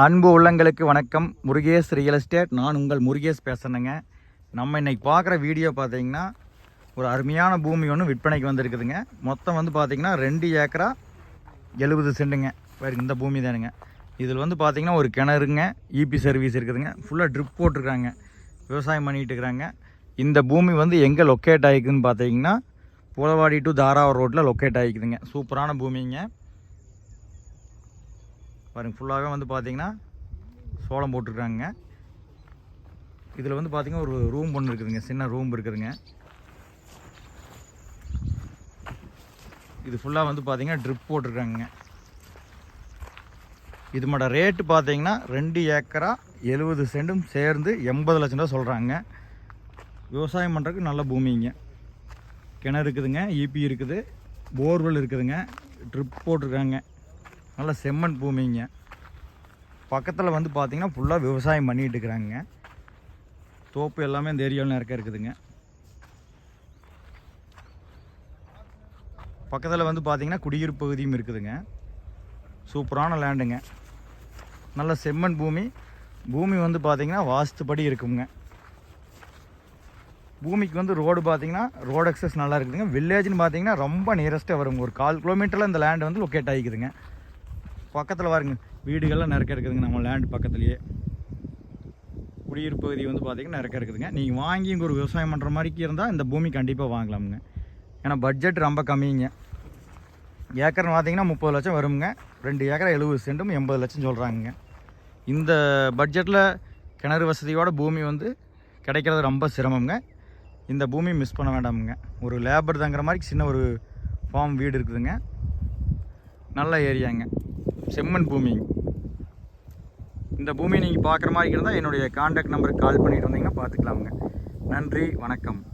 அன்பு உள்ளங்களுக்கு வணக்கம். முருகேஷ் ரியல் எஸ்டேட் நான் உங்கள் முருகேஷ் பேசுனேங்க நம்ம இன்றைக்கி பார்க்குற வீடியோ பார்த்தீங்கன்னா ஒரு அருமையான பூமி ஒன்று விற்பனைக்கு வந்திருக்குதுங்க. மொத்தம் வந்து பார்த்திங்கன்னா ரெண்டு ஏக்கரா எழுபது சென்ட்டுங்க வேறு இந்த பூமி தானுங்க. இதில் வந்து பார்த்திங்கன்னா ஒரு கிணறுங்க இபி சர்வீஸ் இருக்குதுங்க. ஃபுல்லாக ட்ரிப் போட்டிருக்காங்க. விவசாயம் பண்ணிகிட்டு இருக்கிறாங்க இந்த பூமி வந்து எங்கே லொக்கேட் ஆகிக்குதுன்னு பார்த்தீங்கன்னா புலவாடி டு தாராவூர் ரோட்டில் லொக்கேட் ஆகிக்குதுங்க சூப்பரான பூமிங்க. பாருங்கள் ஃபுல்லாகவே வந்து பார்த்தீங்கன்னா சோளம் போட்டிருக்காங்க. இதில் வந்து பார்த்தீங்கன்னா ஒரு ரூம் ஒன்று இருக்குதுங்க சின்ன ரூம் இருக்குதுங்க. இது ஃபுல்லாக வந்து பார்த்தீங்கன்னா ட்ரிப் போட்டிருக்காங்க இது மட ரேட்டு பார்த்தீங்கன்னா ரெண்டு ஏக்கரா எழுபது சென்டும் சேர்ந்து எண்பது லட்சம் ரூபா சொல்கிறாங்க விவசாயம் பண்ணுறதுக்கு நல்ல பூமிங்க. கிணறு இருக்குதுங்க ஈபி இருக்குது போர்வெல் இருக்குதுங்க ட்ரிப் போட்டிருக்காங்க. நல்ல செம்மண் பூமிங்க. பக்கத்தில் வந்து பார்த்திங்கன்னா ஃபுல்லாக விவசாயம் பண்ணிகிட்டு இருக்கிறாங்க. தோப்பு எல்லாமே இந்த ஏரியாவில் இருக்க இருக்குதுங்க. பக்கத்தில் வந்து பார்த்திங்கன்னா குடியிருப்பு பகுதியும் இருக்குதுங்க. சூப்பரான லேண்டுங்க நல்ல செம்மண் பூமி. பூமி வந்து பார்த்திங்கன்னா வாஸ்துப்படி இருக்குங்க. பூமிக்கு வந்து ரோடு பார்த்திங்கன்னா ரோடு அக்சஸ் நல்லா இருக்குதுங்க. வில்லேஜ்னு பார்த்திங்கன்னா ரொம்ப நியரஸ்ட்டாக வருங்க ஒரு கால் கிலோமீட்டரில் இந்த லேண்டு வந்து லொக்கேட் ஆகிக்குதுங்க பக்கத்தில் பாருங்க வீடுகள்லாம் நிறைய இருக்குதுங்க. நம்ம லேண்ட் பக்கத்துலேயே. குடியிருப்பு பகுதி வந்து பார்த்தீங்கன்னா நிறைய இருக்குதுங்க. நீங்கள் வாங்கி இங்கே ஒரு விவசாயம் பண்ணுற மாதிரிக்கு இருந்தால் இந்த பூமி கண்டிப்பாக வாங்கலாமுங்க. ஏன்னா பட்ஜெட் ரொம்ப கம்மிங்க. ஏக்கர்னு பார்த்தீங்கன்னா முப்பது லட்சம் வருங்க ரெண்டு ஏக்கர் எழுபது சென்டும் எண்பது லட்சம் சொல்கிறாங்க இந்த பட்ஜெட்டில் கிணறு வசதியோட பூமி வந்து கிடைக்கிறது ரொம்ப சிரமங்க இந்த பூமி மிஸ் பண்ண வேண்டாமுங்க. ஒரு லேபர் தங்குற மாதிரி சின்ன ஒரு ஃபார்ம் வீடு இருக்குதுங்க. நல்ல ஏரியாங்க செம்மண் பூமி. இந்த பூமியை நீங்கள் பார்க்குற மாதிரி இருந்தால் என்னுடைய காண்டாக்ட் நம்பருக்கு கால் பண்ணிட்டு வந்தீங்கன்னா பார்த்துக்கலாமுங்க. நன்றி வணக்கம்.